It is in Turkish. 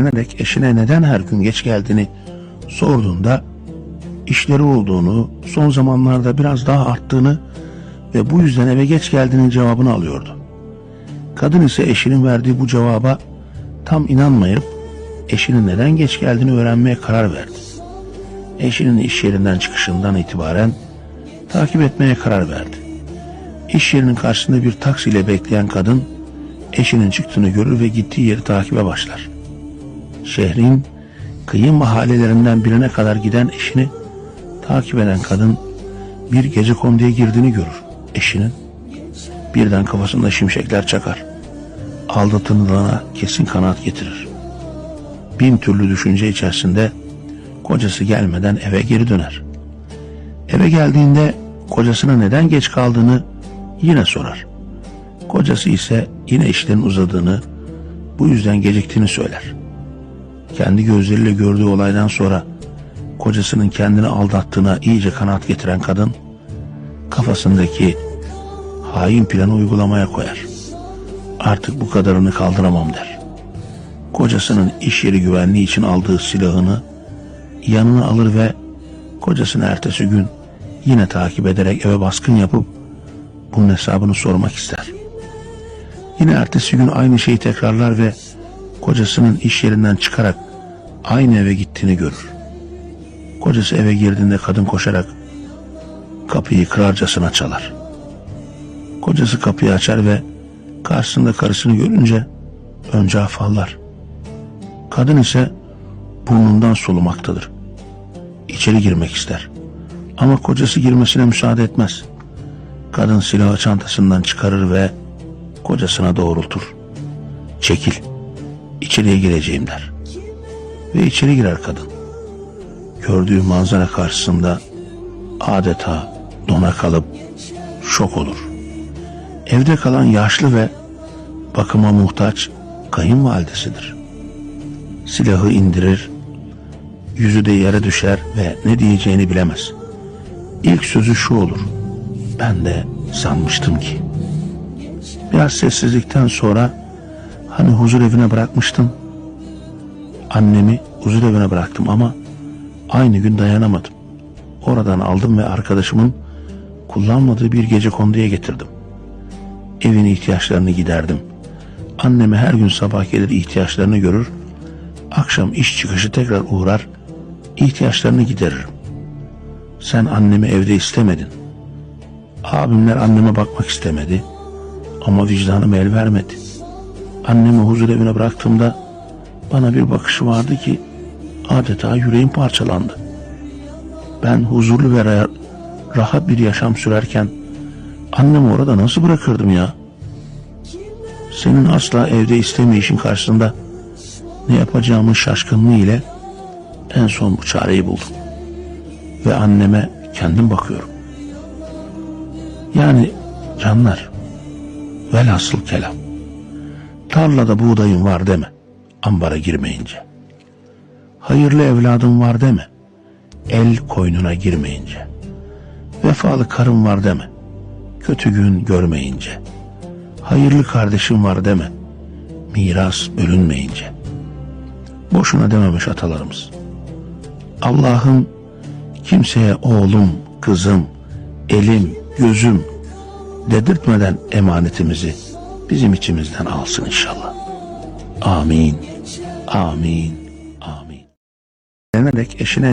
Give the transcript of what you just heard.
Gelene dek eşine neden her gün geç geldiğini sorduğunda işleri olduğunu, son zamanlarda biraz daha arttığını ve bu yüzden eve geç geldiğinin cevabını alıyordu. Kadın ise eşinin verdiği bu cevaba tam inanmayıp eşinin neden geç geldiğini öğrenmeye karar verdi. Eşinin iş yerinden çıkışından itibaren takip etmeye karar verdi. İş yerinin karşısında bir taksiyle bekleyen kadın eşinin çıktığını görür ve gittiği yeri takibe başlar. Şehrin kıyı mahallelerinden birine kadar giden eşini takip eden kadın bir gece konduya girdiğini görür eşinin. Birden kafasında şimşekler çakar. Aldatıldığına kesin kanaat getirir. Bin türlü düşünce içerisinde kocası gelmeden eve geri döner. Eve geldiğinde kocasına neden geç kaldığını yine sorar. Kocası ise yine işlerin uzadığını, bu yüzden geciktiğini söyler. Kendi gözleriyle gördüğü olaydan sonra kocasının kendini aldattığına iyice kanaat getiren kadın, kafasındaki hain planı uygulamaya koyar. Artık bu kadarını kaldıramam der. Kocasının iş yeri güvenliği için aldığı silahını yanına alır ve kocasını ertesi gün yine takip ederek eve baskın yapıp bunun hesabını sormak ister. Yine ertesi gün aynı şeyi tekrarlar ve kocasının iş yerinden çıkarak aynı eve gittiğini görür. Kocası eve girdiğinde kadın koşarak kapıyı kırarcasına çalar. Kocası kapıyı açar ve karşısında karısını görünce önce afallar. Kadın ise burnundan solumaktadır. İçeri girmek ister. Ama kocası girmesine müsaade etmez. Kadın silahı çantasından çıkarır ve kocasına doğrultur. Çekil, içeriye gireceğim der. Ve içeri girer kadın. Gördüğü manzara karşısında adeta dona kalıp şok olur. Evde kalan yaşlı ve bakıma muhtaç kayınvalidesidir. Silahı indirir, yüzü de yere düşer ve ne diyeceğini bilemez. İlk sözü şu olur. Ben de sanmıştım ki. Biraz sessizlikten sonra hani huzur evine bırakmıştım. Annemi huzur evine bıraktım ama aynı gün dayanamadım. Oradan aldım ve arkadaşımın kullanmadığı bir gece konduya getirdim. Evin ihtiyaçlarını giderdim. Anneme her gün sabah gelir ihtiyaçlarını görür. Akşam iş çıkışı tekrar uğrar, ihtiyaçlarını gideririm. Sen annemi evde istemedin. Abimler anneme bakmak istemedi. Ama vicdanım el vermedi. Annemi huzur evine bıraktığımda bana bir bakışı vardı ki adeta yüreğim parçalandı. Ben huzurlu ve ra- rahat bir yaşam sürerken annemi orada nasıl bırakırdım ya? Senin asla evde istemeyişin karşısında ne yapacağımın şaşkınlığı ile en son bu çareyi buldum. Ve anneme kendim bakıyorum. Yani canlar velhasıl kelam. Tarlada buğdayın var deme. Ambara girmeyince. Hayırlı evladım var deme. El koynuna girmeyince. Vefalı karım var deme. Kötü gün görmeyince. Hayırlı kardeşim var deme. Miras bölünmeyince. Boşuna dememiş atalarımız. Allah'ım kimseye oğlum, kızım, elim, gözüm dedirtmeden emanetimizi bizim içimizden alsın inşallah. Amin. Amin. Amin. Gelene dek eşine